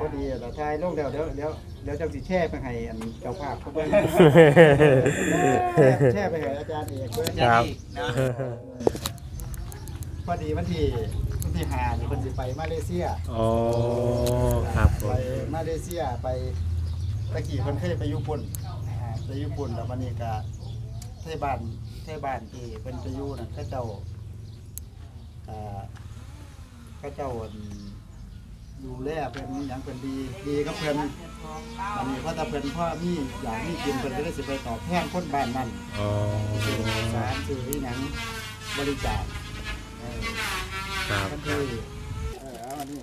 พอดีเราทายลงเดี๋ยวเดี๋ยวเดี๋ยวเดี๋ยวจะสิแช่ไปให้อันเจ้าภาพเขาเบิ่งแช่แช่ไปให้อาจารย์เอกเบิ่งครับ พอดีวันที่วันที่ห้านี่เพิ่นสิไปมาเลเซีย โอ้ครับผไปมมาเลเซียไปตะกี้เพิ่นเคยไปญี่ปุ่นอ่าไปญี่ปุ่นแล้ววันนี้ก็ไทบ้านไทบ้านที่เพิ่นไปอยู่นั่นเขาเจ้าอ่าเขาเจ้าอั่น ดูแลเพิ่นหยังเพิ่นดีดีกับเพิ่นอันนี้เพราะถ้าเพิ่นพ่อมีอย่างมีกินเพิ่นก็ได้สิไปตอบแทนคนบ้านนั้นอ๋อซื้อสารซื้ออีหยังบริจาคเออครับมันคือเออเอาอันนี้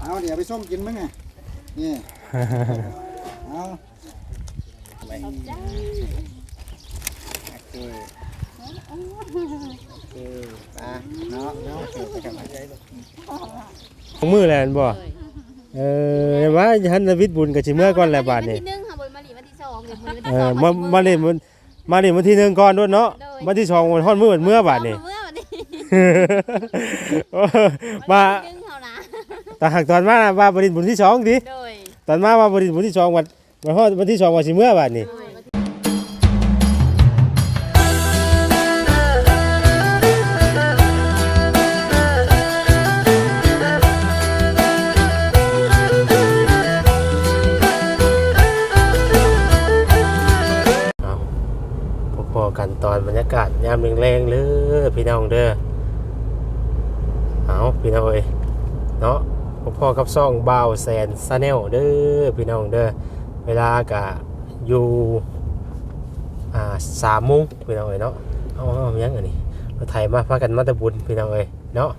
เอาเดี๋ยวไปส้มกินมั้งไงนี่เอาไปโอเค โอเคไปเนาะเนาะไปกันมาใจเลยของมือแลนบ่เออว่าฮันนวิทย์บุญกับชิเมื่อก่อนแหละบาทนี่วันที่หนึ่งค่ะบนมาหลีวันที่สองเดี๋ยววันที่เอสอองมามาเล่นมันมาเล่นวันที่หนึ่งก่อนด้วยเนาะวันที่สองวันฮอดมือวันเมื่อบาทนี่ เมื่อวันนี้เออมาวันที่หนึ่งเท่านะแต่หากตอนมาว่าบรินบุญที่สองดิโดยตอนมาว่าบรินบุญที่สองวันวันฮอดวันที่สองวันชิเมื่อบาทนี่โดย ยามแรงๆเลยพี่น้องเด้อเอาพี่น้องเอ้ยเนาะพ่อๆกับซ่องบ่าวแสนซาแนลเด้อพี่น้องเด้อเวลากะอยู่อ่าสามโมงพี่น้องเอ้ยเนาะเอาเอาเอายังอันนี้เราไทยมาพากันมาต่บุญพี่น้องเอ้ยเนาะ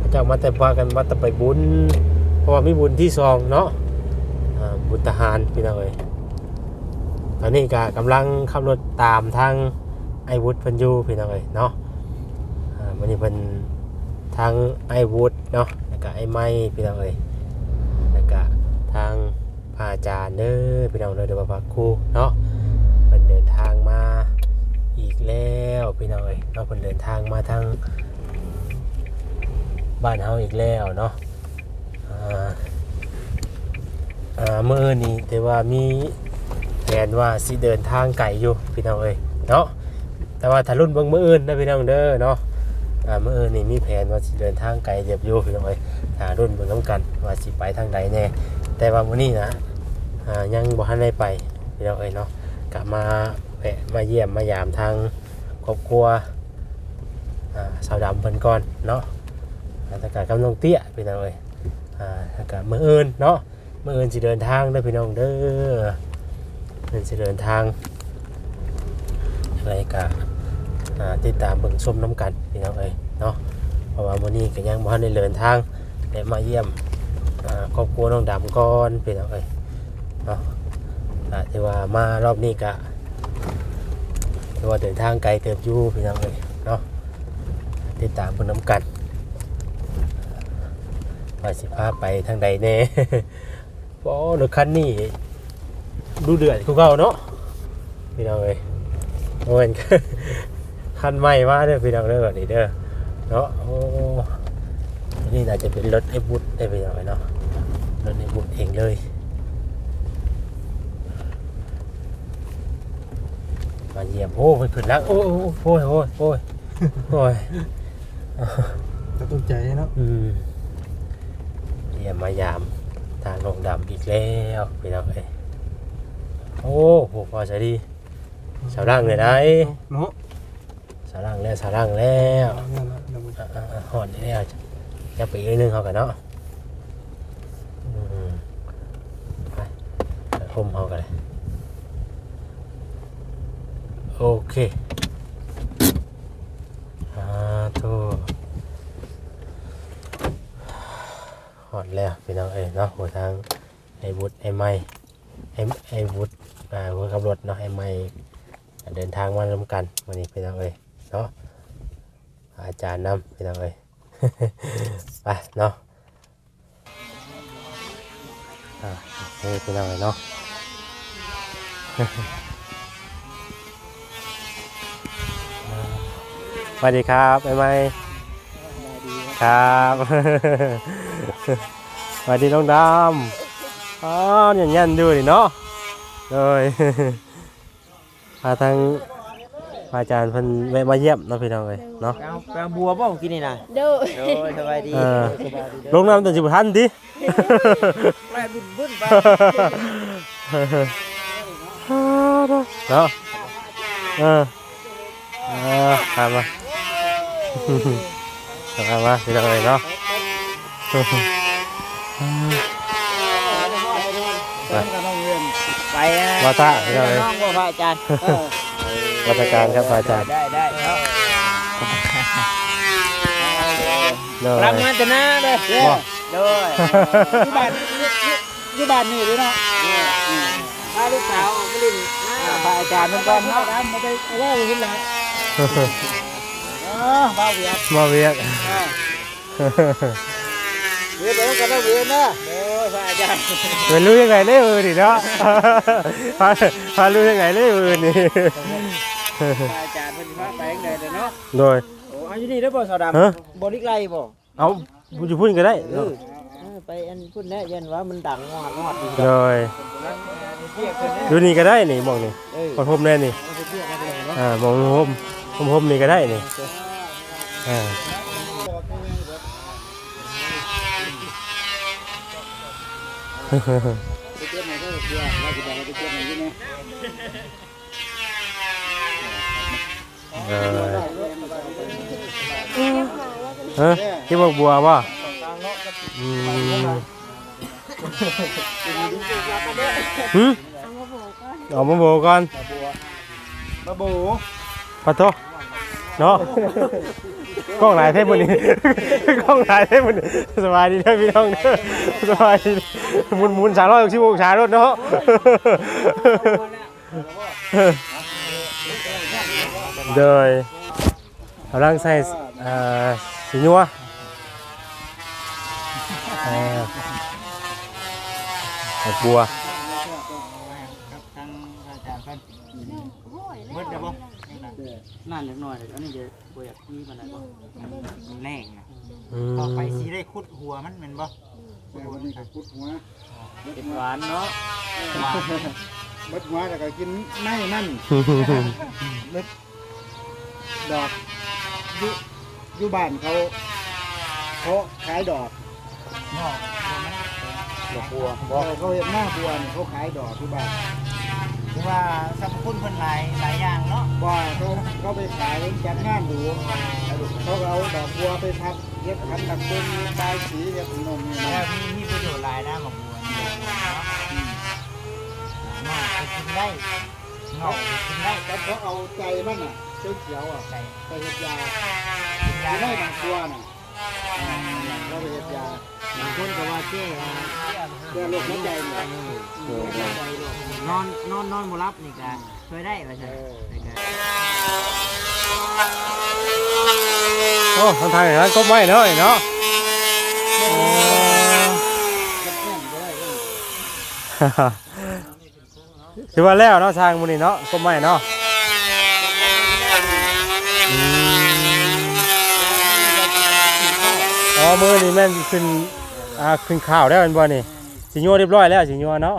พระเจ้ามาแต่พากันมาต่ไปบุญเพราะว่ามีบุญที่ซองเนาะบุญทหารพี่น้องเอ้ยตอนนี้ก็กำลังขับรถตามทาง ไอวุฒเพิ่นอยู่พี่น้องเอ้ยเนาะอ่าวันนี้เพิ่นทางไอวุฒเนาะแล้วก็ไอไม้พี่น้องเอ้ยแล้วก็ทางพระอาจารย์เด้อพี่น้องเด้อเดี๋ยวว่าพระครูเนาะเพิ่นเดินทางมาอีกแล้วพี่น้องเอ้ยเนาะเพิ่นเดินทางมาทางบ้านเฮาอีกแล้วเนาะอ่าอ่ามื้อนี้แต่ว่ามีแผนว่าสิเดินทางไกลอยู่พี่น้องเอ้ยเนาะ แต่ว่าถ้ารุ่นเบิ่งมื้ออื่นนะพี่น้องเด้อเนาะอ่ามื้ออื่นนี่มีแผนว่าสิเดินทางไกลเจ็บอยู่พี่น้องเอ้ยถ้ารุ่นเบิ่งนํกันว่าสิไปทางใดแน่แต่ว่ามื้อนี้นะอ่ายังบ่ทันได้ไปพี่น้องเอ้ยเนาะกลับมาแวะมาเยี่ยมมายามทางครอบครัวอ่าสาวดำเพิ่นก่อนเนาะแล้วก็กำลังเตี้ยพี่น้องเอ้ยอ่าแล้วก็มื้ออื่นเนาะมื้ออื่นสิเดินทางเด้อพี่น้องเด้อเดินจะเดินทางอะไรก็ อ่าติดตามเบิ่งชมน้ำกันพี่น้องเอ้ยเนาะเพราะว่ามื้อนี้ก็ยังบ่ทันได้เดินทางได้มาเยี่ยมอ่าครอบครัวน้องดำก่อนพี่น้องเอ้ยเนาะอ่าที่ว่ามารอบนี้ก็ที่ว่าเดินทางไกลเติบอยู่พี่น้องเอ้ยเนาะติดตามเบิ่งน้ำกันว่าสิพาไปทางใดแน่โอ้รถคันนี้ดูเดือดกูเก่าเนาะพี่น้องเอ้ยโอ้ย คันใหม่มาเด้อพี่น้องเด้อแบบนี้เด้อเนาะโอ้อันนี่น่าจะเป็นรถไอ้บุตได้พี่น้องเอ้ยเนาะรถไอ้บุตเองเลยมาเยี่ยมโอ้ยขึ้นแล้วโอ้ยโอ้ยโอ้ยโอ้ยโอ้ยก็ต้องใจเนาะอืมเยี่ยมมายามทางลงดำอีกแล้วพี่น้องเอ้ยโอ้โหพอใจดีสาวร่างเลยได้เนาะ สาร่างแล้วสาร่างแล้วหอนนี่แล้วจะไปอีกนึงเขากันเนาะอืมไปไปห่มเขากันเลยโอเคอ่าโทหอนแล้วพี่น้องเอ้ยเนาะหัวทางไอ้บุตรไอ้ไม้ไอ้ไอ้บุตรอ่าหัวขับรถเนาะไอ้ไม้เดินทางมาร่วมกันวันนี้พี่น้องเอ้ย เนาะอาจารย์นำพี่น้องเอ้ยไปเนาะอ่าโอเคพี่น้องเอ้ยเนาะสวัสดีครับไอ้ไม้ครับสวัสดีน้องดำอ๋อยันยันดูดิเนาะเลยพาทาง พระอาจารย์เพิ่นแวะมาเยี่ยมเนาะพี่น้องเลยเนาะไปเอาไปเอาบัวบ่กินนี่นะเด้อโอ้ยสบายดีเออสบายดีลงน้ำจนสิบทันดิแม่บุญบุญไปเนาะเออเออตามมาตามมาพี่น้องเลยเนาะไปกับน้องเรียนไปนะวาตะพี่น้องเลย น้องบ่พระอาจารย์เออ วัฒการครับพระอาจารย์ได้ได้เนาะเนาะรับงานแต่หน้าเลยเด้อโดยอยู่บ้านอยู่บ้านนี่เลยเนาะพาลูกสาวมาลินหน้าพระอาจารย์มันก่อนเนาะดำมาได้ว่าเห็นแล้วเออบ้าเวียดมาเวียกเวียดแล้วกันนะเวียดนะโดยพระอาจารย์เป็นรู้ยังไงเลยมือดิเนาะพาพารู้ยังไงเลยมือนี่พระ อาจารย์เพิ่นพาไปจังไดเด้อเนาะโดย โอ้อายุนี่เด้อบ่สาวดฮะำบ่ลิกไล่บ่เอาอยู่พูดก็ได้เออเออไปอันพุ่นแน่ยันว่ามันดังงอดงอดดีโดยเรียกเพิ่นนะดูนี่ก็ได้นี่มองนี่เออมองพรมแน่นี่เอาไปเรียกกันเลยเนาะอ่ามองพรมพรมพรมนี่ก็ได้นี่อ่าไปเก็บไหนก็เสียเราจะบอกว่าไปเก็บไหนที่นี่ เออเฮ้ยที่บอกบัวป่ะอืมหืมเอามาโบกก่อนมาโบมาบูปะโทเนาะกล้องหลายเทปวันนี้กล้องหลายเทปวันนี้สบายดีเด้อพี่น้องสบายดีมุนมุนสามร้อยหกสิบหกชารถเนาะ โดยกำลังใส่เอ่อสีนัวเอ่อดอกบัวครับทางอาจารย์เพิ่นโอ้ยเบิดได้บ่นั่นเล็กน้อยอันนี้จะบ่อยากมีปานใดบ่แรงนะอืมพอไปสิได้ขุดหัวมันแม่นบ่แต่วันนี้ก็พุดหัวเป็นหวานเนาะเบิดหัวแต่ก็กินในนั่นเล็ด ดอกอยู่อยู่บ้านเขาเขาขายดอกเนาะดอกบัวบอกเขาเห็นหน้าบัวนี่เขาขายดอกที่บ้านคือว่าสรรพคุณเพิ่นหลายหลายอย่างเนาะว่าเขาเขาไปขายจัดงานดูเขาก็เอาดอกบัวไปทับเย็บขันดักเป็นบายสีเย็บขนมนี่แล้วนะมีมีประโยชน์หลายนะหมกบัวนี่เนาะเนาะไปกินได้เนาะไปกินได้ แล้วเขาเอาใจมันอะเขียวเขียวๆอะใส่ไปเห็ดยากินยาได้ได้บางตัวน่ะเราไปเห็ดยาบางคนก็ว่าเจ๊ว่าเพื่อโรคหัวใจเนี่ยนอนนอนนอนบ่รับนี่ก็ช่วยได้ว่าใช่โอ้ทางทยนั้นก็ไม่เนาะเนาะ ถือว่าแล้วเนาะทางมูนี่เนาะก็ไม่เนาะอืมอ๋อมือนี่แม่นขึ้นอ่าขึ้นข่าวได้เป็นบ่นี่สิโยเรียบร้อยแล้วสิโยเนาะ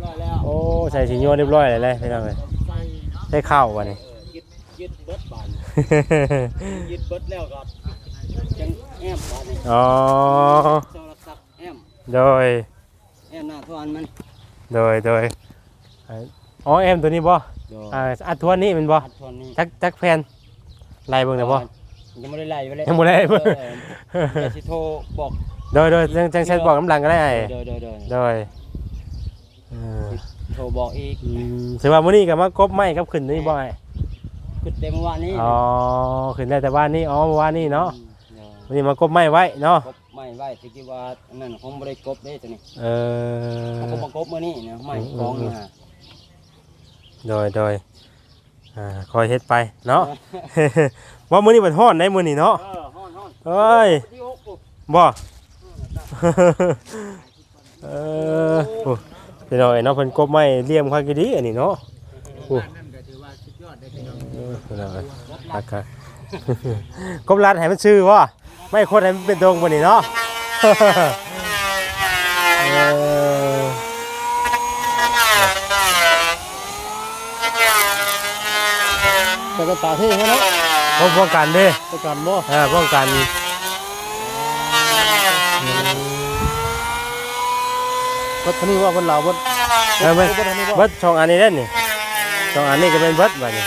ได้แล้วโอ้ใส่สิโยเรียบร้อยเลยเลยพี่น้องเลยใส่ข้าววะนี่ยึดยึดเบิดบานยึดเบิดแล้วก็จังแอมบานนี่อ๋อโทรศัพท์แอมโดยแอมหน้าทวนมันโดยโดย อ่าอ๋อเอ็มตัวนี้บ่โดอ่าอัดทวนนี่แมันบ่อัดทวนนี่จักจักแฟนไล่เบิ่งได้บ่ ยังไม่ได้ไล่ไปเลยยังบ่ได้เบิ่ง เออเดี๋ยวสิโทรบอกโดยโดยจังจังเช็ดบอกน้ำหลังก็ได้ไอ้เดี๋ยวเดี๋ยวเดี๋ยวโดยเออโทรบอกอีกอืมถือว่ามื้อนี้ก็มากบไม้กับขึ้นนี่บ่ไอ้ขึ้นเต็มเมื่อวานนี้อ๋อขึ้นได้แต่บ้านนี้อ๋อเมื่อวานนี้เนาะเดี๋ยววันนี้มากบไม้ไว้เนาะกบไม่ไหวตะกี้ว่าอันนั่นคงบ่ได้กบเด้ตัวนี้เออ เขาก็มากบมื้อนี้นะไม่กองนี่ฮะ โดยโดยอ่าคอยเฮ็ดไปเนาะ ว่ามื้อนี้มันฮ้อนได้มื้อนี้เนาะ เออฮ้อนฮ้อนเอ้ย ที่หกปุ๊บบ่ เออโอ้พี่น้องไอ้เนาะเพิ่นกบไม้เลี่ยมคักอยู่ดีอันนี้เนาะโอ้นั่นก็ถือว่าสุดยอดได้พี่น้องเออพี่น้องเอ้ยคักคัก กบรัดให้มันชื่อว่าไม่โคตรให้มันเป็นตรงบ่นี่เนาะ เออ แต่ ก็ตาเท่เนาะป้องป้องกันเด้ประกันบ่เออป้องกันวัดทนี้ว่าวันลาววัดเออเบิดวัดทนี้ว่าเบิดช่องอันนี้เด้นี่ช่องอันนี้ก็เป็นเบิดบัดนี้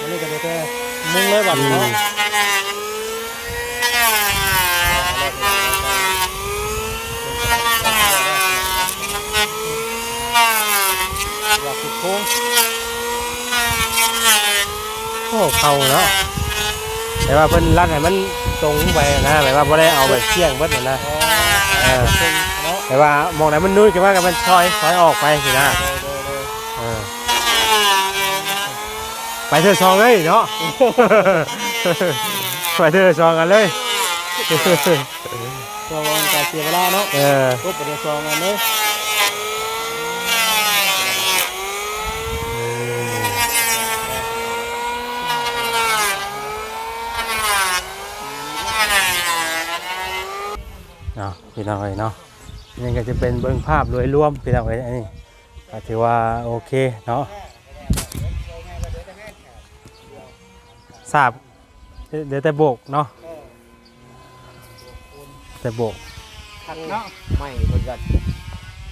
อันนี้ก็ได้แต่มุงเลยบัดอืเนาะมอยากสุดโค้ง โอ้เข้าเนาะแต่ว่าเพิ่นรัดให้มันตรงไปนะแบบว่าบ่ได้เอาแบบเที่ยงเบิดนั่นนะเออเนาะแต่ว่ามองไหนมันนุ่ยขึ้นมากับมันซอยซอยออกไปสินะเออไปเถอะซองเลยเนาะไปเถอะซองกันเลยก็วางการเสียเวลาเนาะเออรบประเดี๋ยวซองกันเลย เนาะพี่น้องเอ้ยเนาะนี่ก็จะเป็นเบื้องภาพโดยรวมพี่น้องเอ้ยอันนี้ก็ถือว่าโอเคเนาะทราบเดี๋ยวแต่โบกเนาะแต่โบกขัดเนาะไม่เพิ่นก็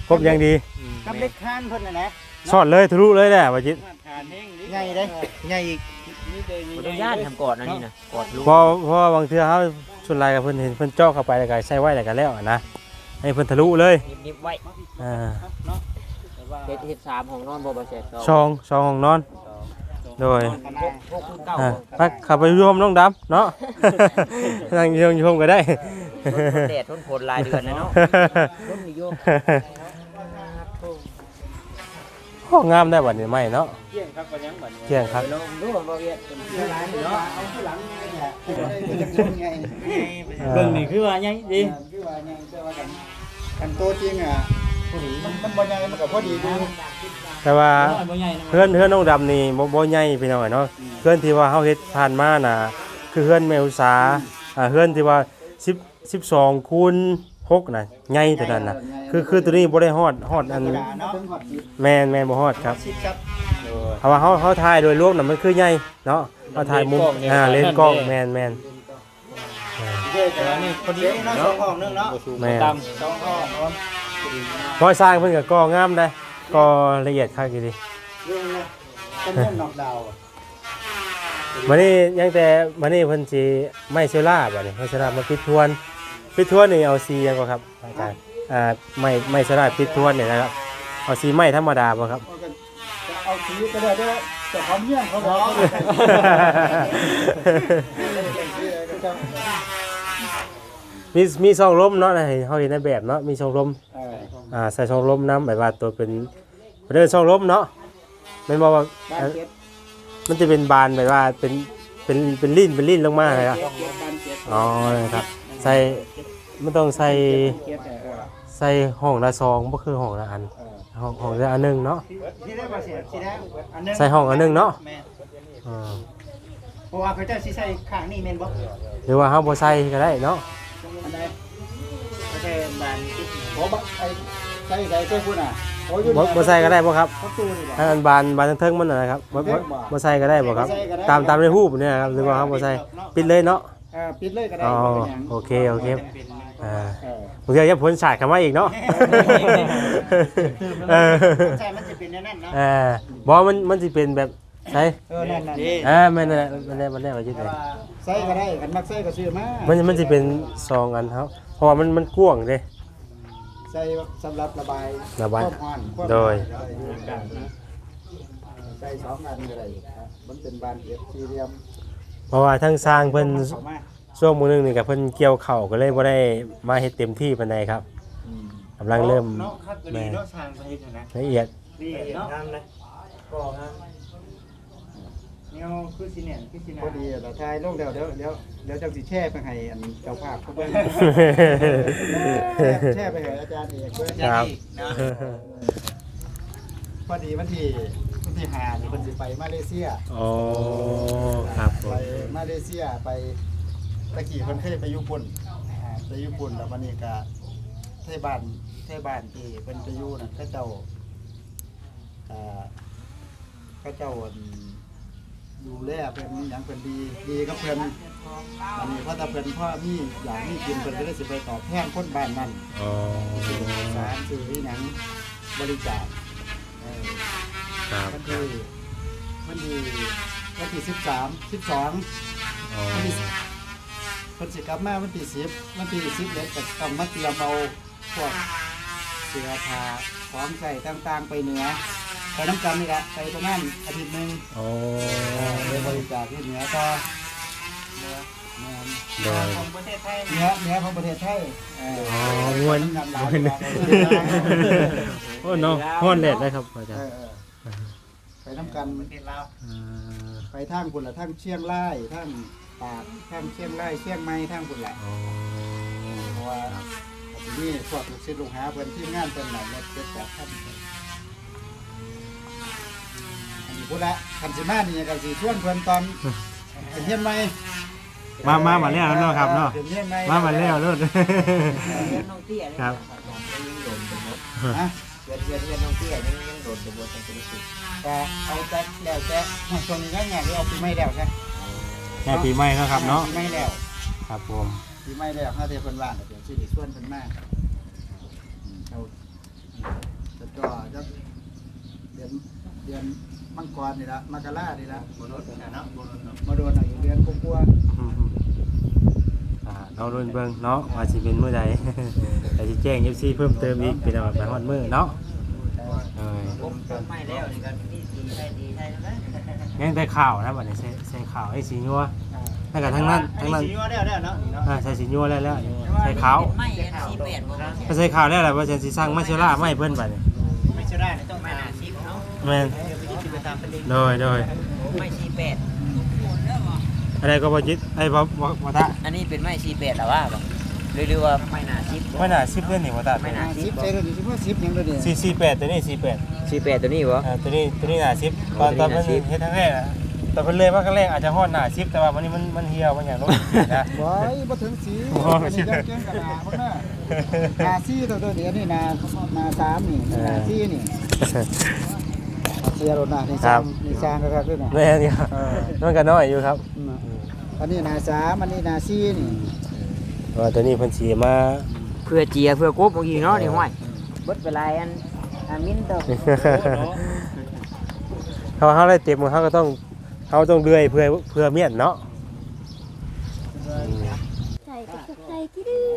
ครบยังดีกับเล็กข้านเพิ่นน่ะนะสอดเลยทะลุเลยแหละวาจิตใหญ่เด้ใหญ่อีกบ่ต้องย่านทำกอดอันนี้นะกอดลูกเพราะเพราะว่าบางเทื่อเขา ชวนลายกับเพิ่นเห็นเพิ่นเจาะเข้าไปแล้วก็ใช้ไว้แล้วก็แล้วอะนะให้เพิ่นทะลุเลยนิบๆไว้อ่าเฮ็ดเฮ็ดสามห้องนอนบ่บ่แซ่บช่องช่องห้องนอน โดยพวกคุณเก่าอ่าไปขับไปร่วมน้องดำเนาะ นั่งอยงอยมก็ได้แดดทนฝนหลายเดือนนะเนาะร่มนิยมโอ้งามได้บัดนี้ไหมเนาะเกี่ยงครับก็ยังบัดนี้เที่ยงครับลองดูบ่เวียดเวลาเนาะเอาข้างหลัง เนี่ยจะเป็นไงเบิ่งนี่คือว่าใหญ่ดีคือว่าใหญ่แต่ว่ากันกันโตจริงอะมันมันบ่ใหญ่มันก็พอดีดูแต่ว่าเพื่อนเพื่อนน้องดำนี่บ่บ่ใหญ่พี่น้องเนาะเพื่อนที่ว่าเฮาเฮ็ดผ่านมาน่ะ คือเพื่อนแมวสาอ่าเพื่อนที่ว่า10 12คูณ6น่ะใหญ่ตัวนั้นน่ะคือคือตัวนี้บ่ได้ฮอดฮอดอันเนาะเพิ่งฮอดสิบแม่นแม่นบ่ฮอดครับ สิบครับ เพราะว่าเฮาเฮาถ่ายโดยรวมน่ะมันคือใหญ่เนาะเฮาถ่ายมุมอ่าเลนส์กล้องแม่นแม่นเด้แต่ว่านี่พอดีเนาะสองห้องนึงเนาะแม่นสองห้องพร้อมพอสร้างเพิ่นก็ก่องามได้ก่อละเอียดคักอยู่ดิเรื่องนะเป็นเรื่องนอกดาวอะมื้อนี้ยังแต่มื้อนี้เพิ่นสิไม้เซลล่าบัดนี้ไม้เซลล่ามาปิดทวนปิดทวนนี่เอาสีหยังก็ครับอาจารย์อ่าไม้ไม้เซลล่าปิดทวนนี่นะครับเอาสีไม้ธรรมดาบ่ครับ เอากันจะเอาสีก็ได้เด้อแต่ความเยี่ยงเขาบอกมีมีช่องลมเนาะให้เฮาเห็นในแบบเนาะมีช่องลมอ่าใส่ช่องลมนํแบบว่าตัวเป็นเรื่องช่องลมเนาะแม่นบ่ว่าบ้านเก็บมันจะเป็นบานแบบว่าเป็นเป็นเป็นลิ้นเป็นลิ้นลงมาเลยครับเก็บบ้านเก็บอ๋อนะครับ ใส่มันต้องใส่เก็บแต่ใส่ห้องละซองก็คือห้องละอัน ห้องห้องละอันหนึงเนาะ ที่ได้มาเสียที่ได้อันนึงใส่ห้องอันหนึงเนาะ แม่อ่าเพราะว่าเขาจะสิใส่ข้างนี่แม่นบ่หรือว่าเฮาบ่ใส่ก็ได้เนาะอันใดไม่ใช่บ้านบ่บักไอ้ใส่ใส่ใส่พุ่นอะโอ้ยอยู่บ่บ่ใส่ก็ได้บ่ครับประตูนี่บ่ถ้าอันบานบานทั้งเทิงมันน่ะนะครับบ่บ่บ่ใส่ก็ได้บ่ครับ ตามตามในรูปเนี่ยครับหรือว่าเฮาบ่ใส่ปิดเลยเนาะ เออปิดเลยก็ได้อ๋อบ่เป็นหยังโอเคโอเค อ่าเออผมจะผลฉาดเข้ามาอีกเนาะ เออใช่มันจะเป็นแนวนั้นเนาะเออบ่มันมันสิเป็นแบบใช่เออนั่นๆอ่าแม่นแหละมันได้มันได้ว่าจังได๋ใส่ก็ได้กันมักใส่ก็ซื้อมามันมันสิเป็นซองอันครับเพราะว่ามันมันกว้างเด้ใส่สำหรับระบายระบายความร้อนความโดยใส่สองอันก็ได้ครับมันเป็นบานเก็บสี่เหลี่ยม เพราะว่าทั้งสร้างเพิ่นเข้ามาช่วงมื้อนึงนี่ก็เพิ่นเกี่ยวข้าวก็เลยบ่ได้มาเฮ็ดเต็มที่ปานใดครับกำลังเริ่มเนาะครับก็ดีเนาะทางไปเฮ็ดนะละเอียดดีเนาะงามเลยก็งามแนวคือสิเนี่ยคือสิเนี่ยพอดีแล้วทายลงเดี๋ยวเดี๋ยวเดี๋ยวเดี๋ยวเจ้าสิแช่ไปให้อันเจ้าภาพเขาเบิ่งแช่ไปให้อาจารย์เอกเบิ่งครับพอดีวันที่ วันที่ห้านี่เพิ่นสิไปมาเลเซียอ๋อครับผไปมมาเลเซียไปตะกี้เพิ่นเคยไปญี่ปุ่นไปญี่ปุ่นแล้ววันนี้ก็ไทยบ้านไทยบ้านที่เพิ่นไปอยู่นั่นเขาเจ้าอ่าเขาเจ้าอั่นดูแลเพิ่นหยังเพิ่นดีดีกับเพิ่นอันนี้เพราะถ้าเพิ่นพ่อมีอยากมีกินเพิ่นก็ได้สิไปตอบแทนคนบ้านนั้น อ๋อซื้อสารซื้อหยังบริจาคเออ ครับวันที่วันที่วันที่สิบสามสิบสองอ๋อวันที่คนสิกลับมาวันที่สิบวันที่สิบเอ็ดก็ต้องมาเตรียมเอาพวกเสื้อผ้าของใส่ต่างๆไปเหนือไปน้ำกันนี่แหละไปประมาณอาทิตย์หนึ่งอ๋อเออไปบริจาคที่เหนือต่อเหนือเหนือโดย ของประเทศไทยเหนือเหนือของประเทศไทยเอออ๋อม่วน น้ำลายม่วนโอ้เนาะฮ้อนแดดเลยครับอาจารเอย์อเออ ไปน้ำกันประเทศลาวอ่าไปทางพุ่นละทางเชียงรายทางตากทางเชียงรายเชียงใหม่ทางพุ่นละอ๋อเพราะว่าทีนี้พวกลูกศิษย์ลูกหาเพิ่นที่งานเป็นหลายรถเจ็ดแปดท่านอันนี้พุ่นละคันสิมานี่ก็สิชวนเพิ่นตอนเป็นเฮียนใหม่มามามาแล้วเนาะครับเนาะเป็นเฮียนใหม่มามาแล้วเนาะเรียนน้องเตี้ยเลยครับยังโดนเป็นหมดฮะเรียนเรียนเรียนน้องเตี้ยยั งยังโดนเป็นหมดตั้งแต่เด็กก็เอาแต่แล้วแต่ช่วงนี้ก็งานที่เอาปีใหม่แล้วใช่แค่ปีใหม่เนาะครับเนาะปีใหม่แล้วครับผมปีใหม่แล้วถ้าเดี๋ยวเพิ่นว่างก็เดี๋ยวสิได้ชวนเพิ่นมาอืมเอาแล้วก็จะเดือนเดือนมังกรนี่ละมกรานี่ละบนรถนะเนาะบนรถเนาะมาโดนเอาอยู่เดือนกลัวาอืมอ่าเรารุ่นเบิ่งเนาะว่าสิเป็นมื้อใดแต่สิแจ้ง FC เพิ่มเติมอีกเป็นเอาไปฮอดมื้อเนาะ เอ้ยผมเกิดไม่แล้วนี่ก็นี่ดีไทยดีไทยนะยังแต่ข่าวนะบัดนี้ใส่ใส่ข่าวให้สีนัวถ้ากับทั้งนั้นทั้งนั้นสีว่าแล้วแล้วเนาะนี่เนาะอ่าใส่สีนัวแล้วแล้วใส่ขาวไม่อันสี่แปดบ่ถ้าใส่ขาวแล้วแหละว่าจะสิสร้างมาเชล่าไม่เพิ่นบัดนี้ไม่ใช่ได้นะต้องไม่มาน่าชิปเนาะแม่นเดี๋ยวไปยึดไปตามเป็นเด็กโดยโดยไม่สี่แปดอะไรก็บ่ยึดไอ้บ่บ่บ่ตะอันนี้เป็นไม่สี่แปดหรอว่า หรือว่าไม่น่าชิปไม่น่า10เดือนนี่บ่ตะไม่น่าสิบใช่เลยสิบว่าสิบยังเลยดิ448ตัวนี้48สี่แปดตัวนี้วะ อ่าตัวนี้ตัวนี้น่า10ตอนตอนเพิ่นตัวนี้น่า10 เฮ็ดครั้งแรกอะตอนเพิ่นเลยมาครั้งแรกอาจจะฮอดหน้า10แต่ว่าวันนี้มันมันเหี่ยวมันหยังลงนะไว้บ่ถึงสีโอ้อันนี้ยังเก่งกระดาษบ่น่ะนาซี่ตัวเดียวนี่นานาสามนี่นาซี่นี่เสียรถนะนี่สร้างนี่สร้างก็ครับด้วยนะแม่นครับมันก็น้อยอยู่ครับอืมอันนี้นาสามอันนี้นาซี่นี่ ว่าตัวนี้เพิ่นสิมา เพื่อเจียเพื่อกบเมื่อกี้เนาะนี่ห้อยเบิดเวลาอันอันมินเตอร์เขาเขาได้เต็มเขาก็ต้องเขาต้องเลื่อยเพื่อเพื่อเมียนเนาะใส่กระสุกใจที่ดื้อ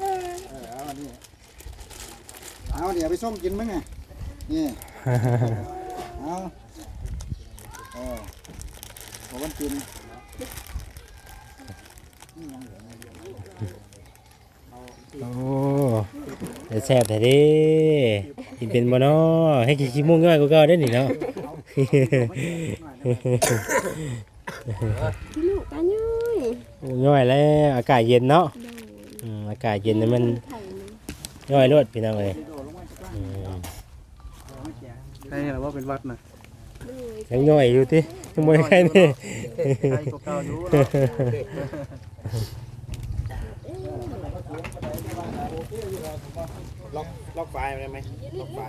เออเอาอันนี้เอาเดี๋ยวไปส้มกินมั้งไงนี่ เอาเออ ผมวันกินโอ้แต่แซ่บแต่เดิกินเป็นบ่เนาะให้กินขี้มุ้งง่ายกว่าเก่าได้อนี่เนาะ พี่ลูกกันยุ้ยโอ้ย่อยแล้วอากาศเย็นเนาะโดยอืมอากาศเย็นนี่มันไข่นี่ย่อยรวดพี่น้องเลยอืม ใช่หรือว่าเป็นวัดนะโดยยังย่อยอยู่ติ ยังบ่ได้ใครนี่ใช่ก็เก่าอยู่ล็อกล็อกไฟได้ไหมล็อกไฟ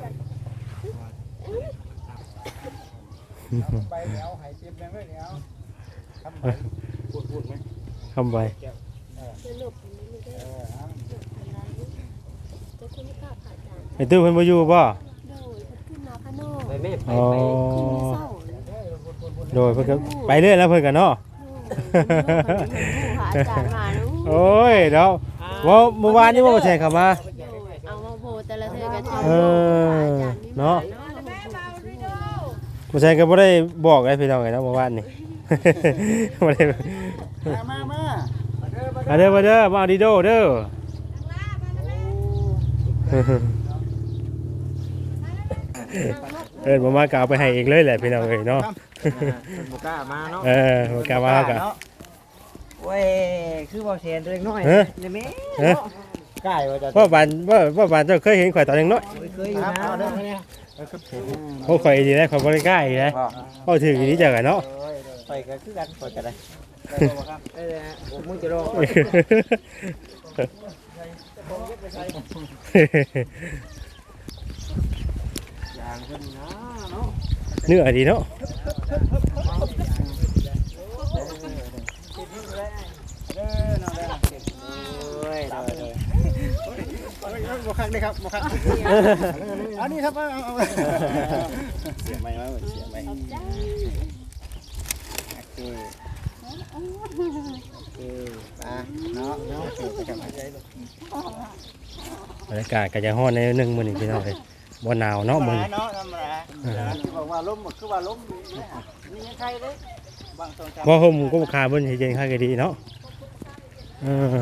ไปแล้วหายเต็มแรงเลยแล้วทำไปพูดพูดไหมคำไว้สรุปมันไม่ได้อะไรจะคุณภาพผ่านจานไอ้ตู้เพิ่นบ่อยู่บ่โดยพัดขึ้นมาพะโน่ไปไม่ไปอ๋อไปขึ้นมาเศร้า โดยโดยเพิ่นก็ไปเรื่อยแล้วเพิ่นก็เนาะ หาอาจารย์มาแล้วโอ้ยเนาะว่าเมื่อวานนี้ว่าบ่แทงเข้ามา เอามาโบแต่ละเธอกันเออเนาะ บ่แทงก็บ่ได้บอกไอ้พี่น้องไงเนาะเมื่อวานนี่ บ่ได้มามามามาเด้อมาเด้อมาเอาดีโดเด้อ เอิ้นบ่มาก็เอาไปให้เองเลยแหละพี่น้องเอ้ยเนาะ เป็นบุกล้ามาเนาะเออบ่กล้ามาก็เว้ยคือบ่เชนตัวเล็กน้อยเฮ้ย นี่แม่เฮ้ยใกล้ว่าจะพ่อบ้านพ่อพ่อบ้านเจ้าเคยเห็นข่อยตอนยังน้อยเคยอยู่นะเอาเด้อโอ้ข่อยดีแล้วข่อยบ่ได้กล้าอีกแล้วบอกเว้าถึงอีนี้จังอะเนาะ ไปก็คือกันไปกันเลยได้บ่ครับได้เลยฮะผมมึงจะรออย่างเพิ่นนะ เนื้อดีเนาะบคักเด้ครับบ่คักอันนี้ครับเอาเอาเสียงไม้มาเสียงไม้ขอบใจโอเคโอเคไปเนาะเนาะไปกับใจลูกบรรยากาศก็จะฮ้อนในหนึงมื้อนี้พี่น้องเอ้ยบ่หนาวเนาะมื้อนี้เนาะธรรมดา บอกว่าล้มคือว่าล้มนี่ยังใครเลยบางตรงจับบ่ห่มก็บ่คาเบิ่นสิเย็นคักก็ดีเนาะเออ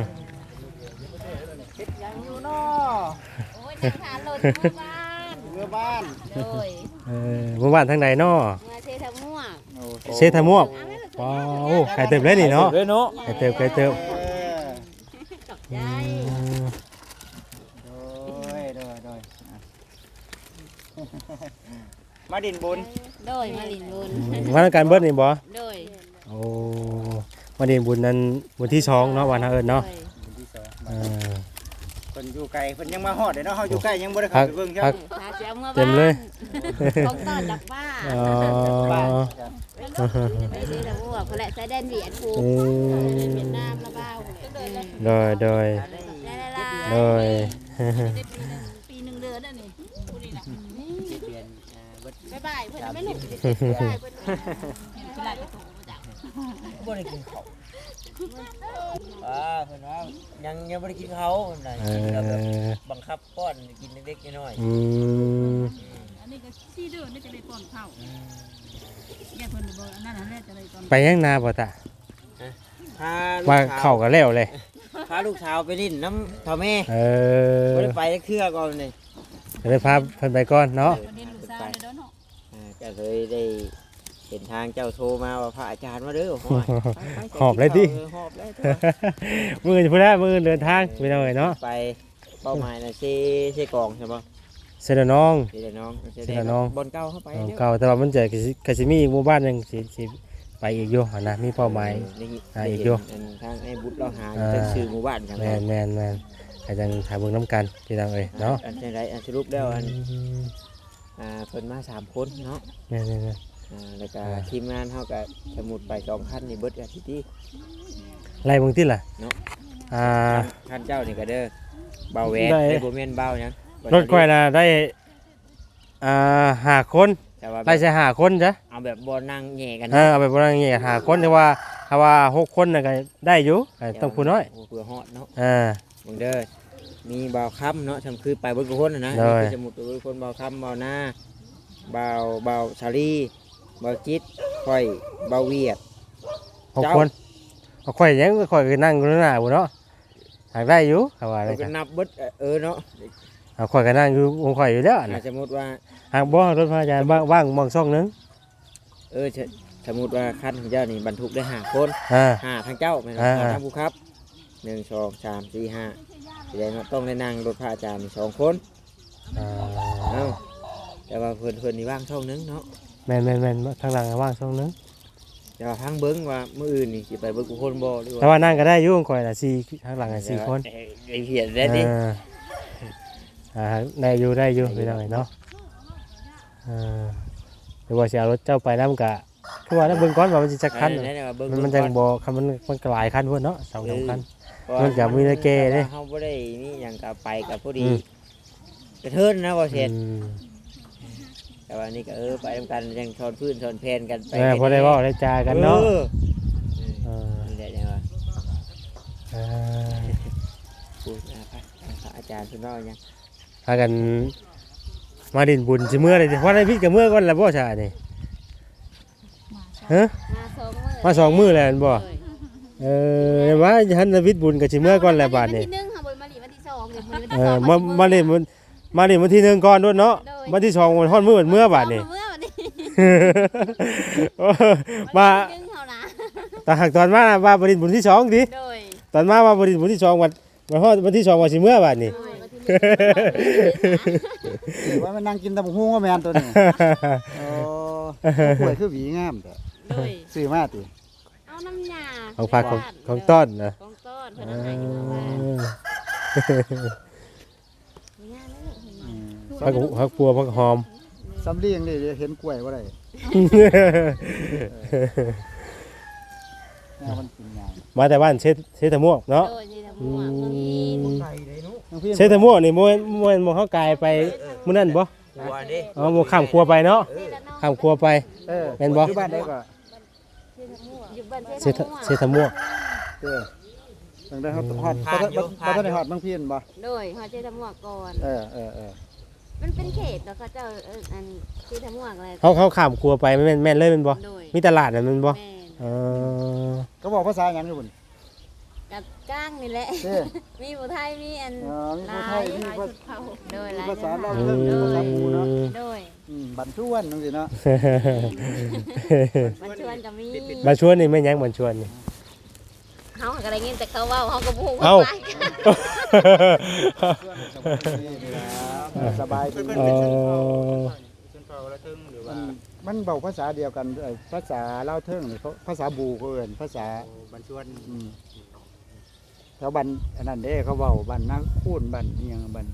คิดยังอยู่เนาะโอ้ยจะหาหล่นเมื่อบ้านเมื่อบ้านโดยเออหมู่บ้านทางใดเนาะเมื่อเททะม่วงเชษฐมวกว้าวไก่เติบเลยนี่เนาะเลยเนาะไก่เติบไก่เติบ เออ ขอบใจ อืม โดยโดยโดยอะ มาดินบุญโดยมาลินบุญวันการเบิดนี่บ่โดยโอ้วันนี้บุญนั้นบุญที่สองเนาะวันเอิญเนาะบุญที่สองเออเพิ่นอยู่ไกลเพิ่นยังมาฮอดเด้เนาะเฮาอยู่ใกล้ยังบ่ได้เข้าไปเบิ่งครับพักพาเจ้าเมื่อเต็บ้ามนเลยของต้อนจากบ้านอ๋อบ้านไปเททะม่วงคนละสายแดนเวียดภูอืมเวียดนามละบ้าวโดยโดยได้ละโดย ปีหนึ่งเดือนนั่นนี่ เปลี่ยนอ่าเบิดบ๊ายบายเพื่อนไม่หนุกบ๊ายบายเพื่อนเวลาจะถูกมาจากบ่ได้กินข้าวอ่าเพิ่นว่ายังยังบ่ได้กินข้าวเพิ่นน่ะเอกินแล้วแบบอบังคับป้อนกินเล็กๆน้อยอืมอันนี้ก็สี่เดือนนี่จะได้ป้อนข้าวแยกเพิ่นบ่อันนั้นอันแรกจะได้ตอนไปยังนาบ่ตะๆพาลูว่ากสาเข้าวก็แล้วเลยพาลูกสาวไปลิ้นน้ำเท่าแม่เออบ่ได้ไปเครือก่อนนี่ก็เลยพาเพิ่นไปก่อนเนาะ ประเด็นลูกสาวเลยเด้อเนาะอ่าก็เลยได้เห็นทางเจ้าโทรมาว่าพระอาจารย์มาเด้อโอ้ยไปๆหอบเลยดิออหอบเลยตัวมื้อนี้พุ่นละมื้อเดินทางไปหน่อยเนาะไปเป้าหมายนะเชเชกองใช่ปะเสยดน้องเชเดน้องเชเดน้องบอลเก้าเข้าไปของเด้อเก่าแต่ว่ามันจะก็สิก็สิมีอีกหมู่บ้านหนึงสิสิไปอีกอยู่หั่นนะมีเป้าหมายได้ยินอ่าได้อีกเห็นอยู่อันทางไอ้บุตรเราหาอ่าเป็นชื่อหมู่บ้านจังแมนแมนแมนอาจจะถ่ายเบิ่งน้ำกันพี่น้องเอ้ยเนาะอันใดอันสรุปแล้วอัน อ่าเพิ่นมาสามคนเนาะแม่นแม่นแม่นอ่าแล้วก็อ่าทีมงานเฮาก็สมุดไปสองคันนี่เบิดอาทิตย์ที่ไล่เบิ่งติล่ะเนาะ อ่าคันเจ้านี่ก็เด้อเบาแหวนได้ ได้บ่แม่นเบาหยังรถค่อยน่ะได้อ่าห้าคนแต่ว่าไล่ใช่ห้าคนจ้ะเอาแบบบ่นั่งแหย่กันเออเอาไปบ่ได้เงี้ยห้าคนแต่ว่าถ้าว่าหกคนน่ะก็ได้อยู่ก็ต้องผู้น้อยโเพื่อฮอดเนาะ อ่าเบิ่งเด้อ มีบ่าวค่ำเนาะทำคือไปเบิ่งกับคนน่ะนะได้นี่คือสมุดไปเบิ่งคนบ่าวค่ำบ่าวหน้าบ่าวบ่าวชาลีบ่าวจิตค่อยบ่าวเวียด หกเจ้า คนเอาค่อยยังค่อยก็นั่งอยู่หน้าพุ่นเนาะหากได้อยู่เขาว่าอะไรเราก็กันนับเบิดเอ่อเออเนาะเอาค่อยก็นั่งอยู่วงค่อยอยู่แล้วอ่าน่ะสมมุติว่า หากบ่รถพระอาจารย์ว่างว่างมองช่องหนึงเออสสมมุติว่าคันของเจ้านี่บรรทุกได้ห้าคนอ่า ห้าทางเจ้าแม่นบ่อ่า ห้าทางผู้ครับ หนึ่งสองสามสี่ห้าแสดงว่าต้องได้นั่งรถพระอาจารย์นี่สองคนอ่าเอ้าแต่ว่าเพิ่นเพิ่นนี่ว่างช่องหนึงเนาะแม่นแม่นแม่นทางหลังว่างช่องหนึงแต่ว่าทางเบิ่งว่ามื้ออื่นนี่สิไปเบิ่งกับคนบ่หรือแต่ว่านั่งก็ได้อยุ่งก่อยละสี่ข้างหลังอะสี่คนเอ้ยไอ้เพียนได้ดิอ่าอ่าได้อยู่ได้อยู่ไปหน่อยเนาะอ่าหรือว่าจะเอารถเจ้าไปน้ำกะคือว่าน้ำเบิ่งก้อนว่ามันจะจักคันได้ได้ว่าเบิ่งมันมันจังบ่คันมันมันกหลายคันพุ่นเนาะสองสามคันเพราะว่า มันก็มีแต่แก่เด้ เฮาบ่ได้นี่หยังก็ไปกับพออืดีมกระเทินนะบ่เสร็จอืมแต่ว่านี่ก็เออไปทำกันยังชอนพื้นชอนแพนกันไปเออพอได้เว่าได้จากันเนาะออเออนี่แหละจังว่าเออพูดนะพระพระอาจารย์เพิ่นเว่าหยังพากัน มาดินบุญสิเมื่อเลยสิว่าได้พิษกับเมื่อก่อนแล้วบ่ใช่นี่ฮะมาสองมื้อมาสองมื้อแล้วแม่นบ่ เลย เออว่าหันนวิทย์บุญกับชิเมื่อก่อนแหละบาทนี่วันที่หนึ่งค่ะบนมาลีวันที่สองเนี่ยวันที่เอสอองมามาเล่นมันมาเล่นวันที่หนึ่งก่อนด้วยเนาะวันที่สองวันฮอดมื้อวันเมื่อบาทนี่ เมื่อวันนี้โอ้มาวันที่หนึ่งเขานะแต่หากตอนมาว่าบรินบุญที่สองดิโดยตอนมาว่าบรินบุญที่สองวันวันฮอดวันที่สองวันชิเมื่อบาทนี่โดยวันที่หนึ่งว่ามันนั่งกินตะบุ้งว่าแมนตัวนี้ โอ้ป่วยคือหวีงามแต่โดย ซื้อมาติเอาน้ำยา ของฝากของของต้อนนะของต้อนเพิ่นเอาให้อยู่บ้านอ่าย่าเลยเห็นไหมอืมผักผักปัวผักหอม สำเลียงนี่เห็นกล้วยบ่ได้แนวมันกินง่ายมาแต่บ้านเชษเชษตะม่วงเนาะ โดยที่ทำหมวกเมืองอินไก่เลยนุน้องพี่เชษตะม่วงนี่มวยมวยมองเขากายไปมื้อนั้นบ่หัวเด้อ๋อหมข้ามครัวไปเนาะข้ามครัวไป เออแม่นบ่ อยู่บ้านได้ก็ อยู่บ้านเชเชษษเชษตะม่วงเออตั้งแต่ฮอดฮอดบ่ทันบ่บ่ทันได้ฮอดบางพี่นบ่โดยเขาเชษหมวกก่อน เออเออเออมันเป็นเขตแล้วเขาเจะเอออันเชษหมวกอะไรเขาเขาข้ามครัวไปแม่นแม่นเลยแม่นบ่โดยมีตลาดน่ะแม่นบ่แม่นเออก็บอกภาษาหยังอยู่พุ่น กับก้างนี่แหละ เด้ มีผู้ไทยมีอันอ๋อมีผู้ไทยมีภาโดยมีหลายภาษาลาวอืเรื่องมีภาษาปูเนาะมโดยอืมบันทวนจังซี่เนาะมันชวนกับมีมาชวนนี่แม่นยังมันชวนนี่เขาหากอะไรเงี้ยแต่เขาเว่าเขาก็พูดเอ้าไปสบายดีอ๋อชนเผ่าละทึงหรือมัว่านมันเบาภาษาเดียวกันเอ่อภาษาลาวเทิงนี่เขาภาษาบูเขาเอิ้นภาษาโอ้บันชวนอืมแถวบ้านอันนั้นเด้เขาเว้าบ้านนาคูนบ้านอิหยังบ้าน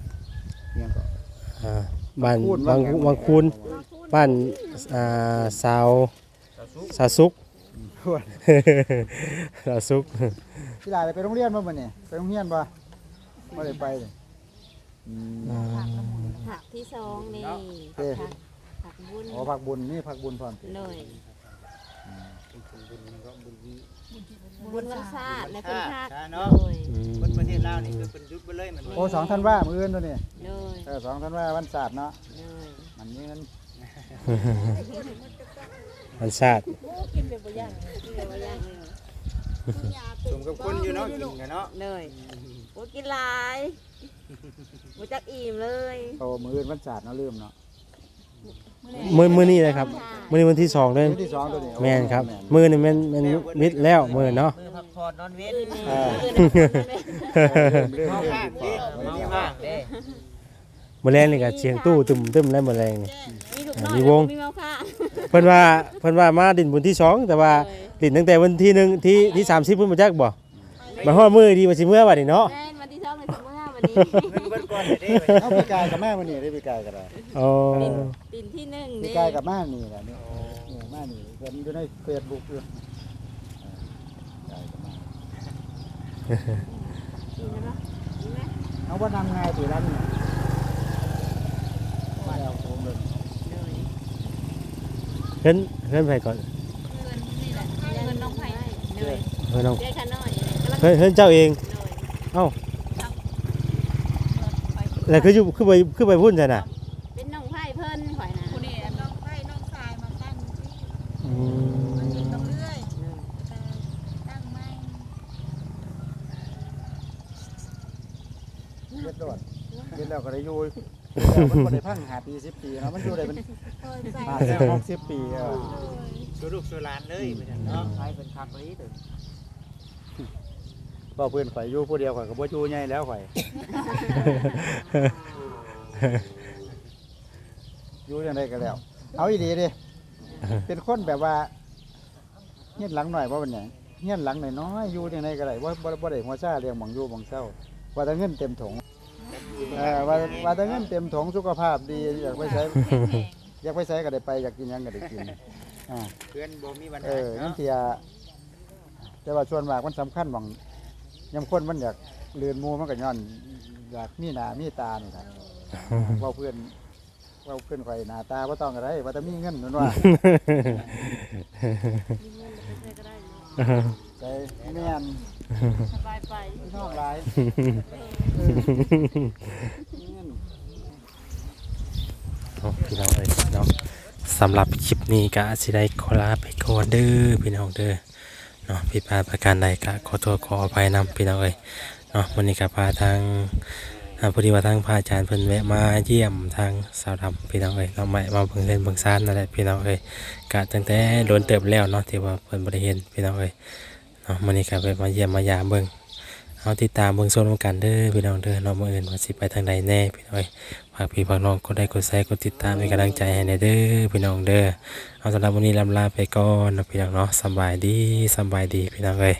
อิหยังก็ อ่าบ้านคูนบางหยังบางคูนบ้านอ่าสาวสาวสุกคูนสาวสุกพี่ลาได้ไปโรงเรียนบ่มื้อนี้ไปโรงเรียนบ่บ่ได้ไปเลยอืมผักที่สองนี่เอ้ยผักผักบุญอ๋อผักบุญนี่ผักบุญพร้อมติเลย บุญก็บุญวิบุญวันชาติในคนภาคเนาะเลยอืมคนประเทศลาวนี่คือเป็นยุดไปเลยมันโอ้สองท่านว่ามื้ออื่นตัวนี้เลยเออสองท่านว่าวันศาสตร์เนาะเลยมันยืนมันชาติเดี๋ยวย่างเลยสมกับคนอยู่เนาะกินกันเนาะเลยโอ้กินหลายบูจักอิ่มเลยโตมื้ออื่นวันศาสตร์เนาะลืมเนาะ มื้อมื้อนี้เลยครับมื้อนี้วันที่สองเด้อมื้อที่สองตัวนี้แม่นครับ มื้อนี้แม่นแม่นมิดแล้วมื้อเนาะมือพักผ่อนนอนเว้นอื่นนี่อ่าอื่นเรื่องเมาเรื่องข้างติดเด้ต่อเมาข้างเด้มื้อแรงนี่ก็เสียงตู้ตึมตึมแล้วมื้อแรงนี่มีลูกน้อยมีวงมีเมาค่ะเพิ่นว่าเพิ่นว่ามาดินบุญที่สองแต่ว่าเลยดินตั้งแต่วันที่หนึ่งที่ที่30เพิ่นบ่จักบ่มาฮอดมื้อดีว่าสิเมื่อบัดนี้เนาะ แม่นวันที่สองเลยถึงเมื่อวันนี้เงินเบิดก่อนเด้เอาพี่กายกับแม่มานี่ได้พี่กายกับอะไรอ๋อตินที่หนึ่งพี่นี่กายกับแม่นี่แหละนี่นี่แม่นี่เห็นอยู่ในเฟซบุ๊กอยู่เออกายกับแม่เอาว่านำไงตีร้านเนี่ยไม่เอาโทงเลยเพิ่นเพิ่นไปก่อนเงินนี่แหละเงินน้องไผ่เลยเพิ่นน้องเด็กขน้อยกำลังเพิ่นเพิ่นเจ้าเองเลยเอ้า แล้วคืออยู่คือไปคือไปพุ่นซั่นน่ะเป็นน้องไผ่เพิ่นข่อยนะคนนี้น้องไผ่น้องชายมาตั้งที่อืมต้องเรื่อยแต่ตั้งไม่เย็ดโดดเย็ดแล้วก็ได้อยู่แล้วมันบ่ได้พังหาปีสิบปีเนาะมันอยู่ได้เป็นเปิดใจห้าสิบหกสิบปีเออสุรุกสุรานเลยเนาะใครเป็นคักเลยตึง บ่เพื่อนข่อยอยู่ผู้เดียวข่อยก็บ่อยู่ใหญ่แล้วข่อย อยู่ยังไงก็แล้ว เอาอีดีดิเป็นคนแบบว่าเงียนหลังหน่อยว่าเป็นหยังเงียนหลังหน่อยน้อยๆอยู่ยังไงก็ได้ว่าบ่บ่ได้หัวซ่าเลี้ยงหมองอยู่หมองเศร้า ว่าแต่เงินเต็มถุงเออว่าว่าแต่เงินเต็มถุงสุขภาพดีอยากไปใช้อยากไปใช้ก็ได้ไปอยากกินหยังก็ได้กินอ่าเพื่อนบ่มีปัญเอหาอนั่เนาะนเทียแต่ว่าส่วนมากมันสำคัญหมอง ยำคนมันอยากเลือนหมูมันก็ย้อน อยากมีหน้ามีตานี่ครับเว่าเพื่อนเว่าเพื่อนข่อยหน้าตาว่าต้องอะไรว่าแต่มีเงินนั่นว่าใจแม่นสบายไปพี่น้องหลายเออมีเงิน เอาพี่น้องเอ้ยเนาะสำหรับคลิปนี้ก็สิได้ขอลาไปก่อนเด้อพี่น้องเด้อ เนาะผิดพลาดประการใดก็ขอโทษขออภัยนำพี่น้องเอ้ยเนาะวันนี้ก็พาทางพอดีว่าทางพระอาจารย์เพิ่นแวะมาเยี่ยมทางสาวดำพี่น้องเอ้ยเราไม่มาเบิ่งเล่นเบิ่งซ่านนั่นแหละพี่น้องเอ้ยก็ตั้งแต่โดนเติบแล้วเนาะที่ว่าเพิ่นบ่ได้เห็นพี่น้องเอ้ยเนาะวันนี้ก็ไปมาเยี่ยมมายามเบิ่งเอาติดตามเบิ่งชมกันเด้อพี่น้องเด้อเนาะมื้ออื่นว่าสิไปทางใดแน่พี่น้องเอ้ย ฝากพี่ฝากน้องกดได้กดแชร์กดติดตามเป็นกำลังใจให้ในเด้อพี่น้องเด้อเอาสำหรับวันนี้ลำลาไปก่อนนะพี่น้องเนาะสบายดีสบายดีพี่น้องเอ้ย